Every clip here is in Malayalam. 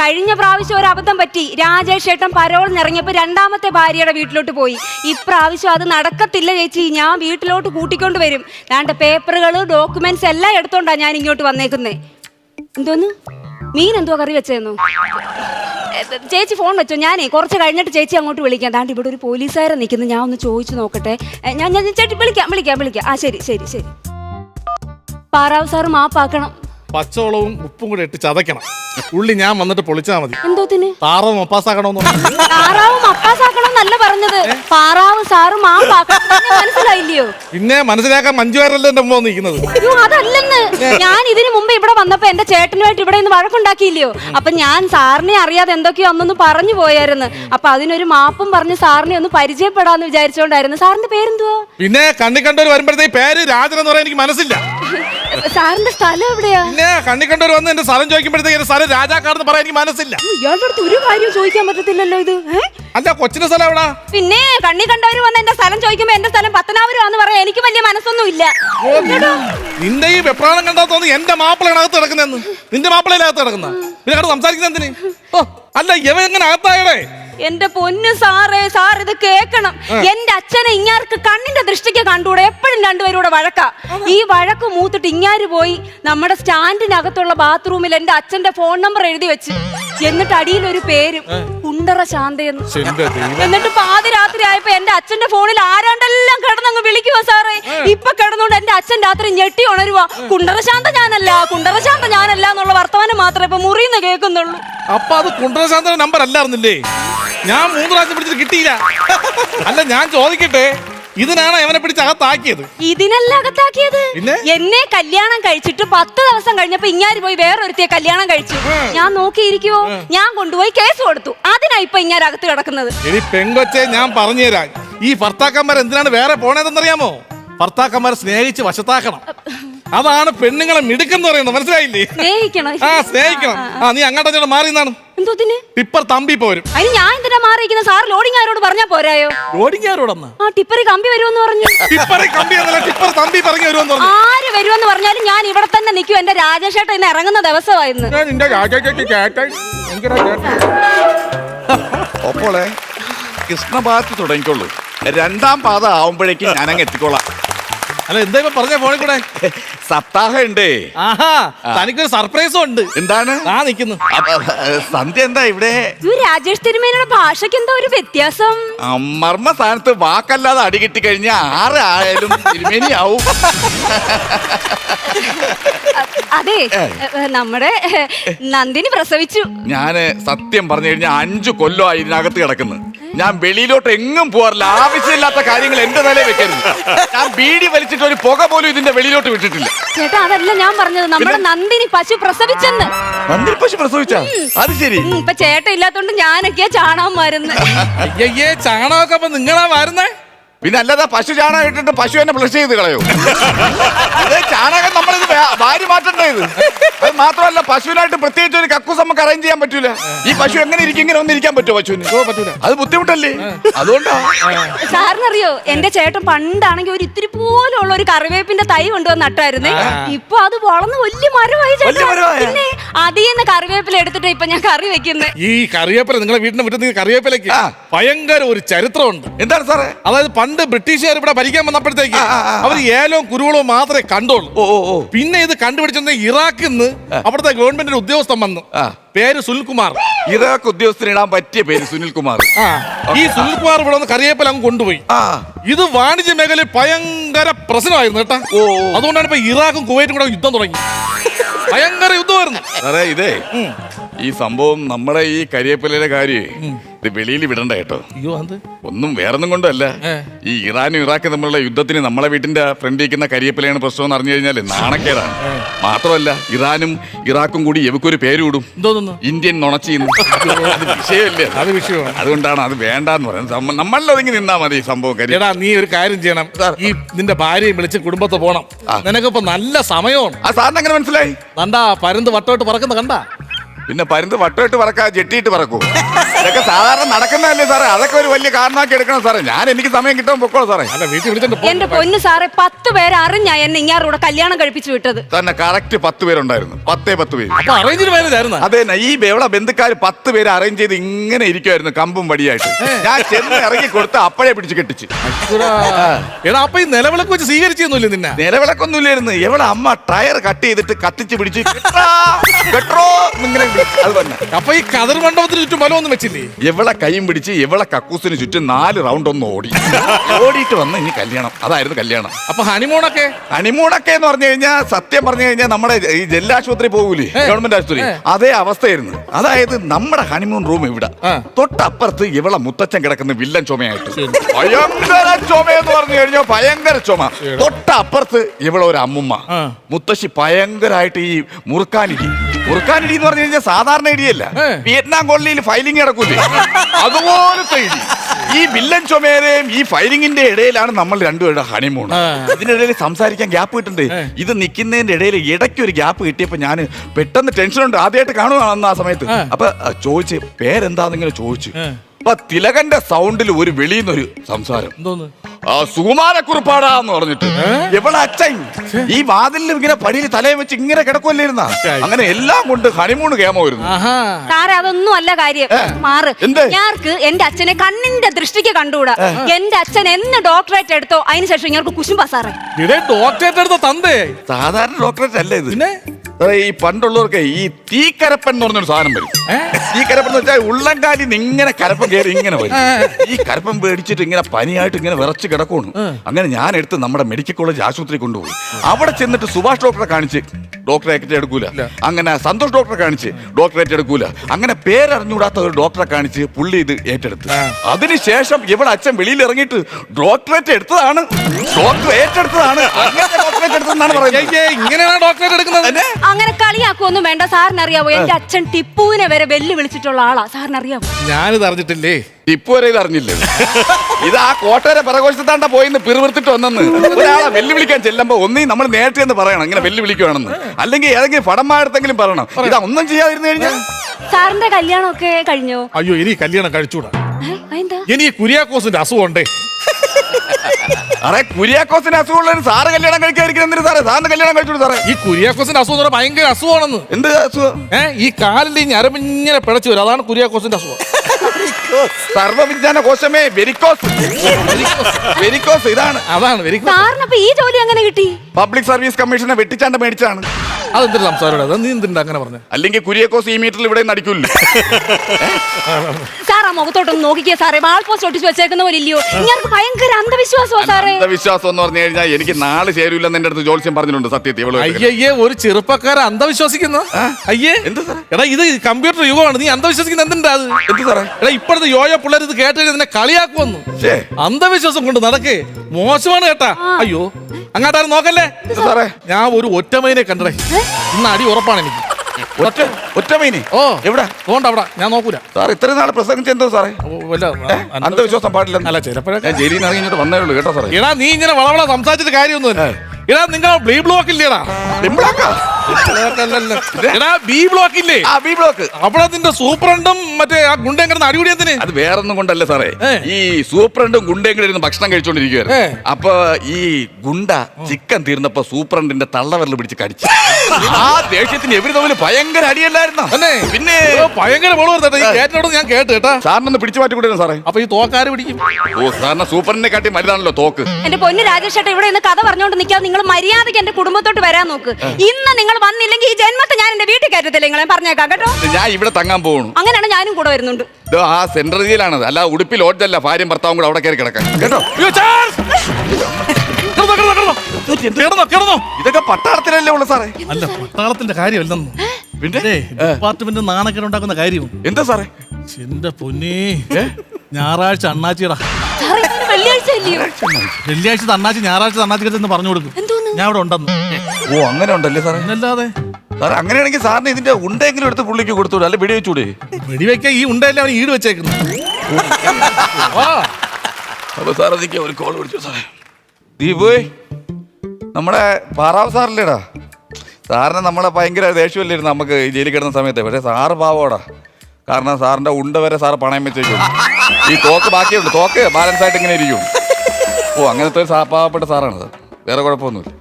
കഴിഞ്ഞ പ്രാവശ്യം ഒരു അബദ്ധം പറ്റി. രാജേഷ് ഏട്ടൻ പരോളിന് ഇറങ്ങിയപ്പോ രണ്ടാമത്തെ ഭാര്യയുടെ വീട്ടിലോട്ട് പോയി. ഇപ്രാവശ്യം അത് നടക്കത്തില്ല ചേച്ചി. ഞാൻ വീട്ടിലോട്ട് കൂട്ടിക്കൊണ്ട് വരും. ദാണ്ട പേപ്പറുകൾ ഡോക്യുമെന്റ്സ് എല്ലാം എടുത്തോണ്ടാ ഞാൻ ഇങ്ങോട്ട് വന്നേക്കുന്നേ. എന്തോന്ന്? മീൻ എന്തോ കറി വെച്ചേന്നു? ചേച്ചി ഫോൺ വെച്ചോ? ഞാനേ കുറച്ച് കഴിഞ്ഞിട്ട് ചേച്ചി അങ്ങോട്ട് വിളിക്കാം. ദാണ്ട് ഇവിടെ ഒരു പോലീസുകാരൻ നിൽക്കുന്നു. ഞാൻ ഒന്ന് ചോദിച്ചു നോക്കട്ടെ. ഞാൻ ഞാൻ ചേട്ടി വിളിക്കാം വിളിക്കാം വിളിക്കാം. ആ ശരി ശരി ശരി. പാറാവ് സാറ് മാപ്പാക്കണം. പച്ചവളവും ഉപ്പും കൂടെ ഇട്ട് ചതയ്ക്കണം. ഉള്ളി ഞാൻ വന്നിട്ട് പൊളിച്ചാ മതി. എന്തോത്തിന് താറവും മപ്പാസാക്കണമെന്ന് പറഞ്ഞു. താറാവ് പറഞ്ഞത്. താറാവ് സാറും ആ മനസ്സിലായില്ലയോ? പിന്നെ മനസ്സിലാക്കാൻ മഞ്ജു വാരല്ലേ എന്റെ മുമ്പ് നിൽക്കുന്നത് അയ്യോ അതല്ലെന്ന്. ഞാൻ ഇതിനു മുമ്പ് ഇവിടെ വന്നപ്പോ എന്റെ ചേട്ടനുമായിട്ട് ഇവിടെ നിന്ന് വഴക്കുണ്ടാക്കിയില്ലയോ? അപ്പൊ ഞാൻ സാറിനെ അറിയാതെ എന്തൊക്കെയോ അന്നൊന്ന് പറഞ്ഞു പോയായിരുന്നു. അപ്പൊ അതിനൊരു മാപ്പും പറഞ്ഞ് സാറിനെ ഒന്ന് പരിചയപ്പെടാന്ന് വിചാരിച്ചോണ്ടായിരുന്നു. സാറിന്റെ പേരെന്തുവാ? പിന്നെ കണ്ണി കണ്ടവർ വരുമ്പോഴത്തേക്ക് പേര് രാജൻ എന്ന് പറയാൻ എനിക്ക് മനസ്സില്ല. സാറിന്റെ സ്ഥലം എവിടെയാ? പിന്നെ കണ്ണി കണ്ടവർ വന്ന് എന്റെ സ്ഥലം ചോദിക്കുമ്പോഴത്തേക്ക് എന്റെ സ്ഥലം രാജാക്കാരെന്ന് പറയാൻ എനിക്ക് മനസ്സില്ല. ഇയാളുടെ അടുത്ത് ഒരു കാര്യം ചോദിക്കാൻ പറ്റത്തില്ലല്ലോ ഇത് ഏ? അല്ല കൊച്ചിന്റെ സ്ഥലം എവിടാ? പിന്നെ കണ്ണി കണ്ടവര് വന്ന് എന്റെ സ്ഥലം ചോദിക്കുമ്പോ എന്റെ സ്ഥലം പത്തനാപുരം പറയാൻ എനിക്ക് വലിയ മനസ്സൊന്നും ഇല്ല. നിന്റെ ഈ വെപ്രാളം കണ്ടാ തോന്നി എന്റെ മാപ്പിളയാണ് അകത്ത് കിടക്കുന്നതെന്ന്. നിന്റെ മാപ്പിളയിലകത്ത് കിടക്കുന്ന? പിന്നെ കണ്ട് സംസാരിക്കുന്ന എന്തിന് ഓ അല്ല ഇവ എങ്ങനെ അകത്തായടേ എന്റെ പൊന്നു സാറേ സാർ ഇത് കേക്കണം എന്റെ അച്ഛനെ ഇങ്ങാർക്ക് കണ്ണിന്റെ ദൃഷ്ടിക്ക് കണ്ടുകൂടെ എപ്പോഴും രണ്ടുപേരൂടെ വഴക്കാ. ഈ വഴക്ക് മൂത്തിട്ട് ഇങ്ങാര് പോയി? നമ്മുടെ സ്റ്റാൻഡിനകത്തുള്ള ബാത്റൂമിൽ എന്റെ അച്ഛന്റെ ഫോൺ നമ്പർ എഴുതി വെച്ച്. എന്നിട്ട് അടിയിൽ ഒരു പേര് കുണ്ടറ ശാന്തയെന്ന്. എന്റെ ദൈവം. എന്നിട്ട് പാതിരാത്രി ആയപ്പോ എന്റെ അച്ഛന്റെ ഫോണിൽ ആരാണ്ടെല്ലാം കിടന്നങ്ങ് വിളിക്കുവാ സാറേ. ഇപ്പൊ കിടന്നുകൊണ്ട് എന്റെ അച്ഛൻ രാത്രി ഞെട്ടി ഉണരുവാ. കുണ്ടറശാന്ത ഞാനല്ല. കുണ്ടറശാന്ത ഞാനല്ല എന്നുള്ള വർത്തമാനം മാത്രമേ ഇപ്പൊ മുറിയുന്ന കേൾക്കുന്നുള്ളൂ. അപ്പൊ അത് കുണ്ടറശാന്തന്റെ നമ്പർ അല്ലായിരുന്നില്ലേ? ഞാൻ മൂന്ന് പ്രാവശ്യം പിടിച്ചിട്ട് കിട്ടിയില്ല. അല്ല ഞാൻ ചോദിക്കട്ടെ ഇതിനാണ് അവനെ പിടിച്ച് അകത്താക്കിയത്? ഇതിനല്ല അകത്താക്കിയത്. പിന്നെ? എന്നെ കല്യാണം കഴിച്ചിട്ട് പത്ത് ദിവസം കഴിഞ്ഞപ്പോ ഇങ്ങാരി പോയി വേറൊരുത്തിയെ കല്യാണം കഴിച്ചു. ഞാൻ നോക്കിയിരിക്കുവോ? ഞാൻ കൊണ്ടുപോയി കേസ് കൊടുത്തു. അതിനാ ഇപ്പൊ ഇങ്ങാര് അകത്ത് കിടക്കുന്നത്. ഇനി പെങ്കൊച്ചെ ഞാൻ പറഞ്ഞു പറഞ്ഞുതരാം ഈ ഭർത്താക്കന്മാർ എന്തിനാണ് വേറെ പോണേതെന്നറിയാമോ? ഭർത്താക്കന്മാരെ സ്നേഹിച്ച് വശത്താക്കണം. അതാണ് പെണ്ണുങ്ങളെ മിടുക്കെന്ന് പറയുന്നത്. മനസ്സിലായില്ലേ? സ്നേഹിക്കണോ. ആ സ്നേഹിക്കണം. ആ നീ അങ്ങോട്ട് മാറി എന്തോത്തിന് ടിപ്പർ തമ്പി പോരും. അതിന് ഞാൻ എന്തിനാ മാറിയിരിക്കുന്ന? സാർ ലോഡിംഗ് ആരോട് പറഞ്ഞാ പോരായോ? ഓടിക്കാരോടന്ന് ആ ടിപ്പറി കമ്പി വരുമെന്ന് പറഞ്ഞു. ടിപ്പറി കമ്പി എന്നല്ല ടിപ്പർ തമ്പി പറഞ്ഞു വരുമെന്ന് പറഞ്ഞു. ആര് വരുമെന്ന് പറഞ്ഞാലും ഞാൻ ഇവിടെ തന്നെ നിൽക്കും. എന്റെ രാജേഷേട്ട ഇന്ന് ഇറങ്ങുന്ന ദിവസമായിരുന്നു. നിന്റെ ഒപ്പോളെ കൃഷ്ണഭാഗത്ത് തുടങ്ങിക്കോളൂ. രണ്ടാം പാത ആവുമ്പോഴേക്കും ഞാനങ്ങ് എത്തിക്കോളാം. അല്ല എന്താ ഇപ്പൊ പറഞ്ഞ ഫോണിൽ കൂടെ? സപ്താഹം ഉണ്ട് ആഹാ തനിക്കൊരു സർപ്രൈസും ഉണ്ട്. എന്താണ്? ആ നിക്കുന്നു. സന്ധ്യ എന്താ ഇവിടെ? രാജേഷ് തിരുമേനിയുടെ ഭാഷയ്ക്ക് എന്താ ഒരു വ്യത്യാസം. മർമ്മ സ്ഥാനത്ത് വാക്കല്ലാതെ അടി കിട്ടി കഴിഞ്ഞാൽ ആറ് ആയാലും തിരുമേനിയാവും അതെ ഏ. ഏ, നമ്മുടെ നന്ദിനി പ്രസവിച്ചു. ഞാൻ സത്യം പറഞ്ഞു കഴിഞ്ഞാൽ അഞ്ചു കൊല്ലമായി ഇതിനകത്ത് കിടക്കുന്നു. ഞാൻ വെളിയിലോട്ട് എങ്ങും പോകാറില്ല ആവശ്യമില്ലാത്ത കാര്യങ്ങൾ എന്റെ നില വെക്കരുത്. ഞാൻ ബീഡി വലിച്ചിട്ട് ഒരു പുക പോലും ഇതിന്റെ വെളിയിലോട്ട് വിട്ടിട്ടില്ല. ചേട്ടാ അതല്ല ഞാൻ പറഞ്ഞത്. നമ്മുടെ നന്ദിനി പശു പ്രസവിച്ചെന്ന്. നന്ദിനി പശു പ്രസവിച്ച? അത് ശരി. ഇപ്പൊ ചേട്ട ഇല്ലാത്തോണ്ട് ഞാനൊക്കെയാ ചാണകം മരുന്ന് അയ്യേ ചാണകമൊക്കെ അപ്പൊ നിങ്ങളാ വരുന്നേ? പിന്നെ അല്ലാതെ പശു ചാണകം ഇട്ടിട്ട് പശു എന്നെ ബ്ലഷ് ചെയ്ത് കളയോ? ചാണകം വാ- മാറ്റണ്ടേ ഇത് അത് മാത്രമല്ല പശുവിനായിട്ട് പ്രത്യേകിച്ച് ഒരു കക്കൂസ് നമുക്ക് അറേഞ്ച് ചെയ്യാൻ പറ്റൂല. ഈ പശു എങ്ങനെ ഇരിക്കും ഇങ്ങനെ ഒന്നും ഇരിക്കാൻ പറ്റുമോ പശുവിന്? പറ്റൂല. അത് ബുദ്ധിമുട്ടല്ലേ? അതുകൊണ്ടാ. സാറിനറിയോ എന്റെ ചേട്ടൻ പണ്ടാണെങ്കിൽ ഒരു ഇത്തിരി പോലും ഉള്ള ഒരു കറിവേപ്പിന്റെ തൈ കൊണ്ടുവന്ന് നട്ടായിരുന്നേ. ഇപ്പൊ അത് വളർന്ന് വലിയ മരമായി ചേട്ടാ. പിന്നെ അതിൽ നിന്ന് കറിവേപ്പില എടുത്തിട്ട് ഇപ്പൊ ഞാൻ കറി വെക്കുന്നത് ഈ കറിവേപ്പില നിങ്ങളെ വീടിന്റെ മുറ്റത്ത് കറിവേപ്പിലേക്ക് ഭയങ്കര ഒരു ചരിത്രമുണ്ട്. എന്താണ് സാറേ? അതായത് പണ്ട് ബ്രിട്ടീഷുകാർ ഇവിടെ ഭരിക്കാൻ വന്നപ്പോഴത്തേക്ക്. അവർ ഏലവും കുരുവളവും മാത്രമേ കണ്ടോളൂ ഓ ഓ ഓ. പിന്നെ ഇത് കണ്ടുപിടിച്ചത് ഇറാഖിൽ നിന്ന് അവിടുത്തെ ഗവൺമെന്റിന്റെ ഉദ്യോഗസ്ഥൻ വന്നു. പേര് സുനിൽകുമാർ. ഇറാഖ് ഉദ്യോഗസ്ഥനിടാൻ പറ്റിയ പേര് സുനിൽകുമാർ. ഈ സുനിൽകുമാർ ഇവിടെ വന്ന് കറിയേപ്പല അങ്ങ് കൊണ്ടുപോയി. ഇത് വാണിജ്യ മേഖലയിൽ ഭയങ്കര പ്രശ്നമായിരുന്നു കേട്ടോ. അതുകൊണ്ടാണ് ഇപ്പൊ ഇറാഖും കുവൈറ്റും കൂടെ യുദ്ധം തുടങ്ങി. ഭയങ്കര യുദ്ധമായിരുന്നു. അതെ ഇതേ ഈ സംഭവം നമ്മുടെ ഈ കരിയേപ്പലയുടെ കാര്യം ഇത് വെളിയിൽ വിടണ്ട കേട്ടോ. അയ്യോ അത്? ഒന്നും വേറൊന്നും കൊണ്ടല്ല. ഈ ഇറാനും ഇറാഖും തമ്മിലുള്ള യുദ്ധത്തിന് നമ്മളെ വീട്ടിന്റെ ഫ്രണ്ട് ഇരിക്കുന്ന കരിയപ്പിലയാണ് പ്രശ്നം എന്ന് അറിഞ്ഞു കഴിഞ്ഞാൽ നാണക്കേടാണ്. മാത്രമല്ല ഇറാനും ഇറാഖും കൂടി എവക്കൊരു പേര് വിടും. എന്തോന്നു ഇന്ത്യൻ നുണച്ചിന്ന്. അത് വിഷയമല്ലേ. അത്? അത് വിഷയമാണ്. അതുകൊണ്ടാണ് അത് വേണ്ടാന്ന് പറയുന്നത്. നമ്മ- നമ്മളിൽ ഒതുങ്ങി നിന്നാ മതി ഈ സംഭവം കരിയടാ എടാ നീ ഒരു കാര്യം ചെയ്യണം. ഈ നിന്റെ ഭാര്യയെ വിളിച്ച് കുടുംബത്തെ പോണം. നിനക്കിപ്പോ നല്ല സമയമാണ്. ആ സാറിന് അങ്ങനെ മനസ്സിലായി? കണ്ടാ പരുന്ത് വട്ടോട്ട് പറക്കുന്ന കണ്ടാ. പിന്നെ പരുന്ത് വട്ടോട്ട് പറക്കാ ജെട്ടിയിട്ട് പറക്കൂ. ഇതൊക്കെ സാധാരണ നടക്കുന്നതല്ലേ സാറേ? അതൊക്കെ ഒരു വലിയ കാരണമാക്കി എടുക്കണം സാറേ. ഞാൻ എനിക്ക് സമയം കിട്ടാൻ പൊക്കോളൂ സാറേ. അല്ല വീട്ടിൽ വിളിച്ചിട്ട് പോ. എന്റെ പൊന്നു സാറേ പത്ത് പേര് അറിഞ്ഞാ എന്നെ ഇങ്ങാറൂടെ കല്യാണം കഴിപ്പിച്ചു വിട്ടത്. തന്നെ കറക്റ്റ് പത്ത് പേരുണ്ടായിരുന്നു. പത്തേ പത്ത് പേര്. അപ്പൊ അറേഞ്ച് മാരേജ് ആയിരുന്ന അതെ ഈ ബേവള ബന്ധുക്കാർ പത്ത് പേര് അറേഞ്ച് ചെയ്ത് ഇങ്ങനെ ഇരിക്കുമായിരുന്നു കമ്പും വടിയായിട്ട്. ഞാൻ ചെന്ന് ഇറങ്ങി കൊടുത്ത് അപ്പോഴേ പിടിച്ച് കെട്ടിച്ച്. എടാ അപ്പൊ ഈ നിലവിളക്ക് വെച്ച് സ്വീകരിച്ചൊന്നുമില്ല നിന്നെ? നിലവിളക്കൊന്നും ഇല്ലായിരുന്നു എവിടെ അമ്മ ടയർ കട്ട് ചെയ്തിട്ട് കത്തിച്ച് പിടിച്ച് കെട്രാ, കെട്രോ എന്നിങ്ങനെ വിളിച്ചു. അത് തന്നെ. അപ്പൊ ഈ കതിർ മണ്ഡപത്തിന് ചുറ്റും ബലമൊന്നും വെച്ചില്ലേ. എവളെ കൈയും പിടിച്ച് എവളെ കക്കൂസിന് ചുറ്റും നാല് റൗണ്ട് ഒന്ന് ഓടി. ഓടിയിട്ട് വന്ന് ഇനി കല്യാണം. അതായിരുന്നു കല്യാണം. അപ്പൊ ഹണിമൂണൊക്കെ ഹണിമൂണൊക്കെ എന്ന് പറഞ്ഞു കഴിഞ്ഞാൽ സത്യം പറഞ്ഞു കഴിഞ്ഞാൽ നമ്മുടെ ഈ ജില്ലാശുപത്രി പോകൂലേ? ഗവൺമെന്റ് ആശുപത്രി. അതേ അവസ്ഥയായിരുന്നു. അതായത് നമ്മുടെ ഹണിമൂൺ റൂം ഇവിടെ. തൊട്ടപ്പുറത്ത് ഇവളെ മുത്തച്ഛൻ കിടക്കുന്ന വില്ലൻ ചുമയായിട്ട്. ഭയങ്കര ചുമ എന്ന് പറഞ്ഞു കഴിഞ്ഞാൽ ഭയങ്കര ചുമ. തൊട്ടപ്പുറത്ത് ഇവളെ ഒരു അമ്മുമ്മ. മുത്തശ്ശി ഭയങ്കരമായിട്ട് ഈ മുറുക്കാനിടി ഇടി എന്ന് പറഞ്ഞു കഴിഞ്ഞാൽ സാധാരണ ഇടിയല്ല. വിയറ്റ്നാം കോളനിയിൽ ഫൈലിംഗ് നടക്കൂലേ. അതുപോലത്തെ ഇടി. ഈ വില്ലൻ ചുമേരയും ഈ ഫൈലിംഗിന്റെ ഇടയിലാണ് നമ്മൾ രണ്ടുപേരുടെ ഹണിമൂൺ. ഇതിനിടയിൽ സംസാരിക്കാൻ ഗ്യാപ്പ് കിട്ടണ്ടേ? ഇത് നിൽക്കുന്നതിന്റെ ഇടയിൽ ഇടയ്ക്ക് ഒരു ഗ്യാപ്പ് കിട്ടിയപ്പോ ഞാൻ പെട്ടെന്ന് ടെൻഷനുണ്ട്. ആദ്യമായിട്ട് കാണുകയാണെന്ന് ആ സമയത്ത്. അപ്പൊ ചോദിച്ച് പേരെന്താന്നിങ്ങനെ ചോദിച്ചു. അപ്പൊ തിലകന്റെ സൗണ്ടിൽ ഒരു വെളിയിൽ നിന്നൊരു സംസാരം എന്തോന്ന് ആ സുകുമാരക്കുറിപ്പാടാന്ന് പറഞ്ഞിട്ട്. എവിടെ അച്ഛൻ? ഈ വാതിലിൽ ഇങ്ങനെ പടിയിൽ തലയും വെച്ച് ഇങ്ങനെ കിടക്കുമല്ലിരുന്ന അങ്ങനെ എല്ലാം കൊണ്ട് ഹണിമൂൺ കേമായിരുന്നു സാറേ അതൊന്നും അല്ല കാര്യം. മാറ്? ഞാർക്ക് എന്റെ അച്ഛനെ കണ്ണിന്റെ ദൃഷ്ടിക്ക് കണ്ടുകൂടാ. എന്റെ അച്ഛൻ എന്ന് ഡോക്ടറേറ്റ് എടുത്തോ അതിനുശേഷം ഞങ്ങൾക്ക് കുശുമ്പ സാറേ. ഡോക്ടറേറ്റ് എടുത്ത തന്തേ. സാധാരണ ഡോക്ടറേറ്റ് അല്ലേ ഇത്? ഈ പണ്ടുള്ളവർക്ക് ഈ തീക്കരപ്പൻ എന്ന് പറഞ്ഞൊരു സാധനം വരും? തീക്കരപ്പൻ എന്ന് വെച്ചാൽ ഉള്ളംകാലിൽ നിന്ന് ഇങ്ങനെ കരപ്പം കയറി ഇങ്ങനെ വരും. ഈ കരപ്പം പേടിച്ചിട്ട് ഇങ്ങനെ പനിയായിട്ട് ഇങ്ങനെ വിറച്ച് കിടക്കുന്നു അങ്ങനെ ഞാൻ എടുത്ത് നമ്മുടെ മെഡിക്കൽ കോളേജ് ആശുപത്രി കൊണ്ടുപോയി. അവിടെ ചെന്നിട്ട് സുഭാഷ് ഡോക്ടറെ കാണിച്ച് ഡോക്ടറേറ്റ് എടുക്കൂല. അങ്ങനെ സന്തോഷ് ഡോക്ടറെ കാണിച്ച് ഡോക്ടറെ എടുക്കൂല. അങ്ങനെ പേരറിഞ്ഞൂടാത്ത ഒരു ഡോക്ടറെ കാണിച്ച് പുള്ളി ഇത് ഏറ്റെടുത്ത്. അതിനുശേഷം ഇവിടെ അച്ഛൻ വെളിയിൽ ഇറങ്ങിയിട്ട് ഡോക്ടറേറ്റ് എടുത്തതാണ്. ഡോക്ടർ ഏറ്റെടുത്തതാണ് അങ്ങനത്തെ ഡോക്ടറേറ്റ് എടുത്തതെന്നാണ് പറയുന്നത്. ഇങ്ങനെയാണ് ഡോക്ടറേറ്റ് എടുക്കുന്നത്. അങ്ങനെ കളിയാക്കൊന്നും വേണ്ട. സാറിന് അറിയാവോ എന്റെ അച്ഛൻ ടിപ്പുവിനെ വരെ വെല്ലു വിളിച്ചിട്ടുള്ള ആളാ. സാറിന് അറിയാവോ ഞാനിത് അറിഞ്ഞിട്ടില്ലേ? ടിപ്പു വരെ ഇത് അറിഞ്ഞില്ലേ? ഇത് ആ കോട്ടയുടെ പരകോശത്താണ്ട പോയിന്ന് പിറുവിർത്തിട്ട് വന്നെന്ന്. ഒരാളെ വെല്ലുവിളിക്കാൻ ചെല്ലുമ്പോ ഒന്നീ നമ്മൾ നേരത്തെ എന്ന് പറയണം ഇങ്ങനെ വെല്ലുവിളിക്കുവാണെന്ന്. അല്ലെങ്കിൽ ഏതെങ്കിലും പടമാടുത്തെങ്കിലും പറയണം. ഇതാ ഒന്നും ചെയ്യാതിരുന്നു കഴിഞ്ഞാൽ സാറിന്റെ കല്യാണം ഒക്കെ കഴിഞ്ഞോ? അയ്യോ ഇനി കല്യാണം കഴിച്ചൂടാ. ഇനി കുര്യാക്കോസിന്റെ അസുഖം ഉണ്ടേ അറേ കുര്യാക്കോസിന് അസുഖമുള്ള സാറ് കല്യാണം കഴിക്കാതിരിക്കുന്ന എന്തിനു സാറേ? സാറിന് കല്യാണം കഴിച്ചു സാറേ? ഈ കുര്യാക്കോസിന്റെ അസുഖം എന്ന് പറഞ്ഞാൽ ഭയങ്കര അസുഖമാണെന്ന്. എന്ത് അസുഖം? ഏഹ് ഈ കാലിൽ ഈ ഞരമ്പിങ്ങനെ പിഴച്ചു വരും. അതാണ് കുര്യാക്കോസിന്റെ അസുഖം. സർവവിജ്ഞാന കോശമേ വെരിക്കോസ്. വെരിക്കോസ്. ഇതാണ്. അതാണ് വെരിക്കോസ്. സാറിനപ്പൊ ഈ ജോലി അങ്ങനെ കിട്ടി? പബ്ലിക് സർവീസ് കമ്മീഷനെ വെട്ടിച്ചാണ്ട് മേടിച്ചാണ് അതെന്തൊരു സംസാരം അത് നീ എന്തിനാ അങ്ങനെ പറഞ്ഞു? അല്ലെങ്കിൽ കുര്യക്കോസ് ഈ മീറ്ററിൽ ഇവിടെ നടിക്കൂല്ലേ? സാർ ആ മുഖത്തോട്ടൊന്ന് നോക്കിക്കേ സാറേ. വാൾ പോസ്റ്റ് ഒട്ടിച്ച് വെച്ചേക്കുന്ന പോലെ ഇല്ലയോ? ഭയങ്കര അന്ധവിശ്വാസമാ സാറേ. അന്ധവിശ്വാസം എന്ന് പറഞ്ഞു കഴിഞ്ഞാൽ എനിക്ക് നാളെ ചേരൂല്ലെന്ന് എന്റെ അടുത്ത് ജോത്സ്യം പറഞ്ഞിട്ടുണ്ട് സത്യത്തിൽ ഇവൾ അയ്യേ ഒരു ചെറുപ്പക്കാരെ അന്ധവിശ്വസിക്കുന്ന? അയ്യേ. എന്ത് സാറേ? എടാ ഇത് കമ്പ്യൂട്ടർ യുഗമാണ്. നീ അന്ധവിശ്വസിക്കുന്ന എന്തിനാ അത്? എന്ത് സാറേ? എടാ ഇപ്പോഴത്തെ യോയോ പിള്ളേർ ഇത് കേട്ട് കഴിഞ്ഞാൽ കളിയാക്കുമെന്ന്. അന്ധവിശ്വാസം കൊണ്ട് നടക്കേ. മോശമാണ് കേട്ടാ. അയ്യോ. അങ്ങോട്ടാരും നോക്കല്ലേ? സാറേ. ഞാൻ ഒരു ഒറ്റമൈനെ കണ്ടേ ഇന്ന് അടി ഉറപ്പാണ് എനിക്ക്. ഒറ്റ ഒറ്റമൈനെ? ഓ. എവിടെ? അതുകൊണ്ട് അവിടെ. ഞാൻ നോക്കൂല. സാർ ഇത്രയും നാൾ പ്രസംഗിച്ച എന്തോ സാറേ. വല്ല അന്ധവിശ്വാസം പാടില്ല. അല്ല ചിലപ്പോഴൊക്കെ ഞാൻ ജയിലിൽ നിന്ന് ഇറങ്ങി ഇങ്ങോട്ട് വന്നേ ഉള്ളൂ കേട്ടോ സാറേ. എടാ നീ ഇങ്ങനെ വളവള സംസാരിച്ചിട്ട് കാര്യമൊന്നുമില്ല. എടാ നിങ്ങൾ ബ്ലീ ബ്ലോക്ക് ഇല്ലേടാ. ഡിംപിളാക്കാ? എടാ ബി ബ്ലോക്ക് ഇല്ലേ? ആ ബി ബ്ലോക്ക്. അവിടെ നിന്റെ സൂപ്രണ്ടും മറ്റേ ആ ഗുണ്ടയും കിടന്ന് അടിപൊളി എന്തിന്? അത് വേറൊന്നും കൊണ്ടല്ല സാറേ. ഈ സൂപ്രണ്ടും ഗുണ്ടയും കൂടെ ഇരുന്ന് ഭക്ഷണം. അപ്പൊ ഈ ഗുണ്ട ചിക്കൻ തീർന്നപ്പോ സൂപ്രണ്ടിന്റെ തള്ളവരൽ പിടിച്ച് കടിച്ചു. ആ ദേഷ്യത്തിന് എവര് തമ്മിൽ ഭയങ്കര അടിയല്ലായിരുന്നോ? തന്നെ പിന്നെ ഭയങ്കര കേട്ടോട് ഞാൻ കേട്ട് കേട്ടാ. സാറിനൊന്ന് പിടിച്ചു മാറ്റി കൂടെ സാറേ. അപ്പൊ ഈ തോക്കാര് പിടിക്കും. ഓ സാറിന് സൂപ്പറിനെ കാട്ടി മരുന്നാണല്ലോ തോക്ക്. എന്റെ പൊന്നു രാജേഷ് ചേട്ടാ ഇവിടെ നിന്ന് കഥ പറഞ്ഞോണ്ട് നിൽക്കാതെ നിങ്ങൾ മര്യാദയ്ക്ക് എന്റെ കുടുംബത്തോട്ട് വരാൻ നോക്ക്. ഇന്ന് നിങ്ങൾ വന്നില്ലെങ്കിൽ ഈ ജന്മത്തെ ഞാൻ എന്റെ വീട്ടിൽ കയറ്റത്തില്ല. നിങ്ങളെ പറഞ്ഞേക്കാം കേട്ടോ? ഞാൻ ഇവിടെ തങ്ങാൻ പോകുന്നു അങ്ങനെയാണ് ഞാനും കൂടെ വരുന്നുണ്ട്. ഇത് ആ സെൻട്രൽ ജയിലാണത് അല്ല ഉടുപ്പിൽ ലോഡ്ജല്ല ഭാര്യയും ഭർത്താവും കൂടെ അവിടെ കയറി കിടക്കാൻ. കേട്ടോ? അയ്യോ, ചാൾസ്! കിടന്നോ, കിടന്നോ, കിടന്നോ. കിടന്നോ, കിടന്നോ. ഇതൊക്കെ പട്ടാളത്തിലല്ലേ ഉള്ളു സാറേ? അല്ല പട്ടാളത്തിന്റെ കാര്യമല്ലെന്ന് പിന്നെ? ഡിപ്പാർട്ട്മെന്റ് നാണക്കേട് ഉണ്ടാക്കുന്ന കാര്യം എന്താ സാറേ? എന്റെ പൊന്നേ. ഞായറാഴ്ച അണ്ണാച്ചിടാ വെള്ളിയാഴ്ച അല്ലയോ വെള്ളിയാഴ്ച അണ്ണാച്ചി ഞായറാഴ്ച അണ്ണാച്ചി എന്ന് പറഞ്ഞു കൊടുക്കും. ഞാൻ ഇവിടെ ഉണ്ടെന്ന്. ഓ അങ്ങനെ ഉണ്ടല്ലേ സാറേ? എന്നല്ലാതെ സാർ അങ്ങനെയാണെങ്കിൽ സാറിന് ഇതിന്റെ ഉണ്ടെങ്കിലും എടുത്ത് പുള്ളിക്ക് കൊടുത്തൂടെ അല്ലെ വെടി വെച്ചൂടെ? വെടിവെക്കാൻ ഈ ഉണ്ടല്ലേ അവൻ ഈട് വെച്ചേക്കുന്നു ആ അപ്പൊ സാർ അതൊക്കെ ഒരു കോൾ വിളിച്ചു സാറേ. ദീപ് നമ്മുടെ പാറാവ് സാറല്ലേടാ? സാറിന് നമ്മളെ ഭയങ്കര ദേഷ്യമല്ലായിരുന്നു നമുക്ക് ഈ ജയിലിൽ കിടന്ന സമയത്ത്. പക്ഷേ സാറ് പാവോടാ. കാരണം സാറിന്റെ ഉണ്ട വരെ സാറ് പണയം വെച്ചേക്കും. ഈ തോക്ക് ബാക്കിയുണ്ട്. തോക്ക് ബാലൻസ് ആയിട്ട് ഇങ്ങനെ ഇരിക്കും. ഓ അങ്ങനത്തെ ഒരു സാ- പാവപ്പെട്ട സാറാണ് സാർ വേറെ കുഴപ്പമൊന്നുമില്ല.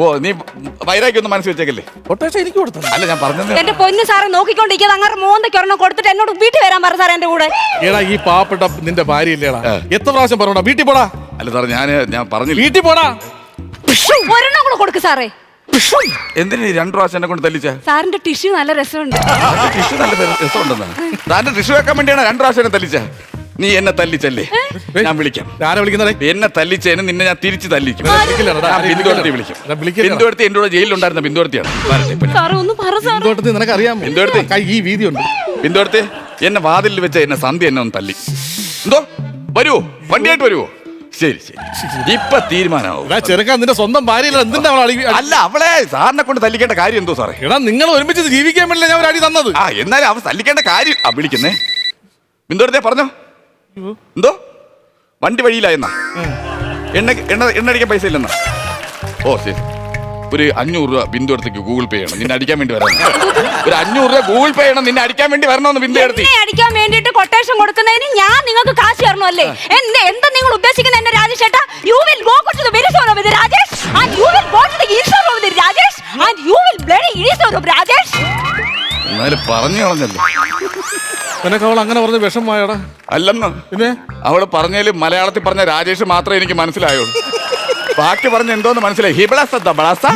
ഓ നീ വൈരാഗ്യം ഒന്ന് മനസ്സിൽ വെച്ചേക്കല്ലേ? കൊട്ടേഷൻ എനിക്ക് കൊടുത്തു അല്ല ഞാൻ പറഞ്ഞത് എന്റെ പൊന്നു സാറെ നോക്കിക്കൊണ്ടിരിക്കുന്നത് അങ്ങനെ മോന്തയ്ക്ക് ഒരെണ്ണം കൊടുത്തിട്ട് എന്നോട് വീട്ടിൽ വരാൻ പറ സാറേ എന്റെ കൂടെ. എടാ ഈ പാവപ്പെട്ട നിന്റെ ഭാര്യ ഇല്ലേടാ. എത്ര പ്രാവശ്യം പറഞ്ഞോടാ? വീട്ടിൽ പോടാ. അല്ല സാറേ ഞാൻ ഞാൻ പറഞ്ഞില്ല. വീട്ടിൽ പോടാ. ഒരെണ്ണം കൂടെ കൊടുക്ക് സാറേ. എന്തിനാ ഈ രണ്ട് പ്രാവശ്യം എന്നെ കൊണ്ട് തല്ലിച്ച? സാറിന്റെ ടിഷ്യൂ നല്ല രസമുണ്ട്. ടിഷ്യൂ നല്ല രസമുണ്ടെന്നാണ് സാറിന്റെ ടിഷ്യൂ വെക്കാൻ വേണ്ടിയാണ് രണ്ട് പ്രാവശ്യം എന്നെ തല്ലിച്ച. നീ എന്നെ തല്ലിച്ചല്ലേ? ഞാൻ വിളിക്കാം. ആരാ വിളിക്കുന്നേ? എന്നെ തല്ലിച്ചതിന് നിന്നെ ഞാൻ തിരിച്ചു തല്ലിക്കും. വിളിക്കും. എന്റെ കൂടെ ജയിലിലുണ്ടായിരുന്ന ബിന്ദുവർത്തിയാണ് വരട്ടെ ഇപ്പൊ ഞാൻ. സാറേ ഒന്ന് പറ സാർ എന്തോട്ടത്തിൽ നിനക്ക് അറിയാമോ എന്തുകൊടുത്ത്? കൈ ഈ വീതിയുണ്ട്. ബിന്ദുവടുത്തി എന്നെ വാതിലിൽ വെച്ച എന്നെ സന്ധ്യ എന്നെ ഒന്ന് തല്ലി. എന്തോ? വരുവോ? വണ്ടിയായിട്ട് വരുവോ? ശരി ശരി. ഇപ്പൊ തീരുമാനമാവും. ചെറുക്കാൻ നിന്റെ സ്വന്തം ഭാര്യയില്ല എന്തിന്റെ അല്ല അവളെ സാറിനെ കൊണ്ട് തല്ലിക്കേണ്ട കാര്യം എന്തോ സാറേ? എടാ നിങ്ങൾ ഒരുമിച്ച് ജീവിക്കാൻ വേണ്ടി ഞാൻ ഒരു അടി തന്നത്. ആ എന്നാലും അവൻ തല്ലിക്കേണ്ട കാര്യം ആ വിളിക്കുന്നേ. ബിന്ദുവടുത്തേ പറഞ്ഞോ. എന്തോ? വണ്ടി വഴിയിലായെന്നാ എണ്ണ എണ്ണ എണ്ണ അടിക്കാൻ പൈസ ഇല്ലെന്നാ? ഓ ശരി. ഒരു അഞ്ഞൂറ് രൂപ ബിന്ദു അടുത്തേക്ക് ഗൂഗിൾ പേ ചെയ്യണം. നിന്നെ അടിക്കാൻ വേണ്ടി വരണം. ഒരു അഞ്ഞൂറ് രൂപ ഗൂഗിൾ പേ ചെയ്യണം. നിന്നെ അടിക്കാൻ വേണ്ടി വരണമെന്ന് ബിന്ദു എടുത്തി. എന്നെ അടിക്കാൻ വേണ്ടിയിട്ട് കൊട്ടേഷൻ കൊടുക്കുന്നതിന് ഞാൻ നിങ്ങൾക്ക് കാശ് തരണമല്ലേ? അല്ലേ എന്ത് എന്താ നിങ്ങൾ ഉദ്ദേശിക്കുന്നത് എന്നെ രാജേഷ് ചേട്ടാ? You will go to the very zone of the Rajesh. And you will go to the Easter of the Rajesh. And you will bloody Easter of Rajesh. എന്നാലും പറഞ്ഞു കളഞ്ഞല്ലോ. നിനക്ക് അവൾ അങ്ങനെ പറഞ്ഞ വിഷമമായടാ. അല്ലെന്ന്. പിന്നെ? അവൾ പറഞ്ഞതിൽ മലയാളത്തിൽ പറഞ്ഞ രാജേഷ് മാത്രമേ എനിക്ക് മനസ്സിലായുള്ളൂ. ബാക്കി പറഞ്ഞ എന്തോന്ന് മനസ്സിലായി? ഹിബളസ ബളാസ?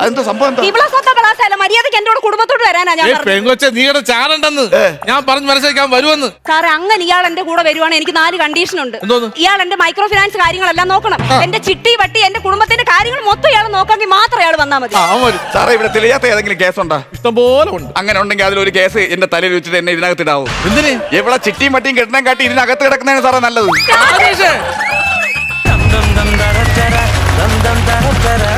അതെന്തോ സംഭവം എന്താ? മര്യാദയ്ക്ക് എന്റെ കൂടെ കുടുംബത്തോട് വരാനാ ഞാൻ പെങ്കൊച്ച പറഞ്ഞത്. പെങ്കൊച്ചെ നീയുടെ ചാടണ്ടെന്ന്. ഞാൻ പറഞ്ഞു മനസ്സിലാക്കാൻ വരുമെന്ന്. സാറേ അങ്ങനെ ഇയാൾ എന്റെ കൂടെ വരുവാണ്. എനിക്ക് നാല് കണ്ടീഷൻ ഉണ്ട്. എന്തോന്ന്? ഇയാൾ എന്റെ മൈക്രോ ഫിനാൻസ് കാര്യങ്ങളെല്ലാം നോക്കണം. എന്റെ ചിട്ടി വട്ടി എന്റെ കുടുംബത്തിന്റെ കാര്യങ്ങൾ മൊത്തം ഇയാൾ നോക്കാമെങ്കിൽ മാത്രം ഇയാൾ വന്നാൽ മതി. ആ അവൻ വരും. സാറേ ഇവിടെ തെളിയാത്ത ഏതെങ്കിലും കേസുണ്ടോ ഇഷ്ടംപോലെ ഉണ്ട്. അങ്ങനെ ഉണ്ടെങ്കിൽ അതിലൊരു കേസ് എന്റെ തലയിൽ വെച്ചിട്ട് എന്നെ ഇതിനകത്ത് ഇടാവോ? എന്തിന്? എവിടെ ചിട്ടിയും വട്ടിയും കെട്ടണം കാട്ടി ഇതിനകത്ത് കിടക്കുന്നതാണ് സാറേ നല്ലത്. രാജേഷേ ദം ദം maga, maga,